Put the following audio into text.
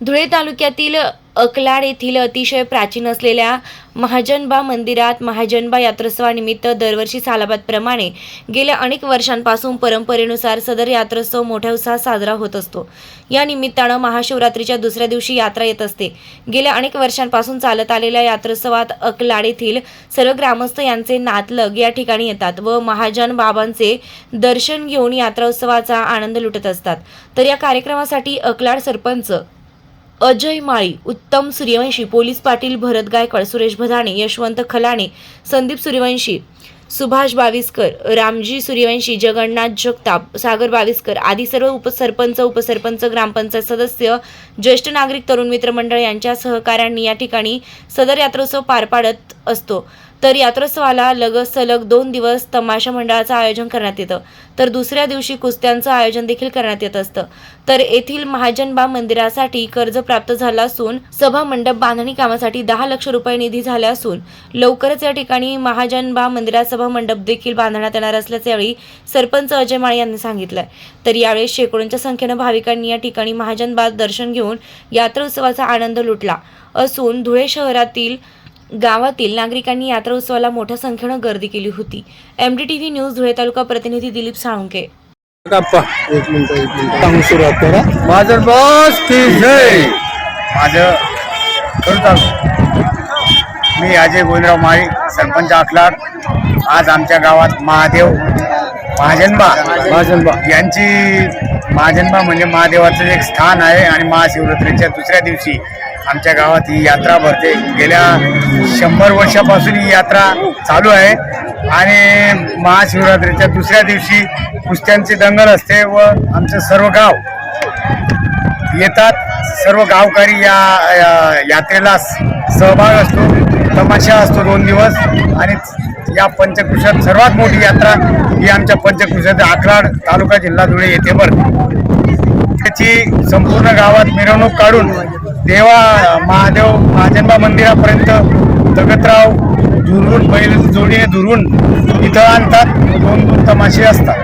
धुळे तालुक्यातील अकलाड येथील अतिशय प्राचीन असलेल्या महाजनबा मंदिरात महाजनबा यात्रोत्सवानिमित्त दरवर्षी सालाबादप्रमाणे गेल्या अनेक वर्षांपासून परंपरेनुसार सदर यात्रोत्सव मोठ्या उत्साहात साजरा होत असतो. या निमित्तानं महाशिवरात्रीच्या दुसऱ्या दिवशी यात्रा येत असते. गेल्या अनेक वर्षांपासून चालत आलेल्या यात्रोत्सवात अकलाड येथील सर्व ग्रामस्थ यांचे नातलग या ठिकाणी येतात व महाजन बाबांचे दर्शन घेऊन यात्रोत्सवाचा आनंद लुटत असतात. तर या कार्यक्रमासाठी अकलाड सरपंच अजय माळी उत्तम सूर्यवंशी पोलीस पाटील भरत गायकवाड सुरेश भदाणे यशवंत खलाणे संदीप सूर्यवंशी सुभाष बाविस्कर रामजी सूर्यवंशी जगन्नाथ जगताप सागर बाविस्कर आदी सर्व उपसरपंच उपसरपंच ग्रामपंचायत सदस्य ज्येष्ठ नागरिक तरुण मित्र मंडळ यांच्या सहकार्यांनी या ठिकाणी सदर यात्रोत्सव पार पाडत असतो. तर यात्रोत्सवाला लगत सलग दोन दिवस तमाशा मंडळाचं आयोजन करण्यात येतं. तर दुसऱ्या दिवशी कुस्त्यांचं आयोजन देखील करण्यात येत असतं. तर येथील महाजनबा मंदिरासाठी कर्ज प्राप्त झालं असून सभा मंडप बांधणी कामासाठी दहा लक्ष रुपये निधी झाले असून लवकरच या ठिकाणी महाजनबा मंदिरात सभा मंडप देखील बांधण्यात येणार असल्याचे यावेळी सरपंच अजय माळे यांनी सांगितलंय. तर यावेळी शेकडोंच्या संख्येनं भाविकांनी या ठिकाणी महाजनबा दर्शन घेऊन यात्रोत्सवाचा आनंद लुटला. असून धुळे शहरातील गावातील नागरिकांनी यात्रा उत्सवाला मोठ्या संख्येनं गर्दी केली होती. M D T V news Dhule taluka प्रतिनिधी दिलीप साळुंके गप्पा एक मिनिट एक मिनिट. सांगून सुरुवात करा. माझं बॉस की जय. माझं करतात मी अजय गोविंदराव माळी सरपंच अखलाड आज आमच्या गावात महादेव महाजनबा महाजनबा. यांची महाजनबा म्हणजे महादेवाचं एक स्थान आहे आणि महाशिवरात्रीच्या दुसऱ्या दिवशी आमच्या गावात ही यात्रा भरते गेल्या शंभर वर्षापासून ही यात्रा चालू आहे आणि महाशिवरात्रीच्या दुसऱ्या दिवशी कुस्त्यांचे दंगल असते व आमचं सर्व गाव येतात सर्व गावकरी या या यात्रेला सहभाग असतो तमाशा असतो दोन दिवस आणि या पंचकृषात सर्वात मोठी यात्रा ही आमच्या पंचकृषात आकलाड तालुका जिल्हा धुळे येथे भरते त्याची संपूर्ण गावात मिरवणूक काढून देवा महादेव महाजन्मा मंदिरापर्यंत दगतराव धुरून बैल जोडीने धुरून इथं आणतात. दोन दोन तमाशे असतात.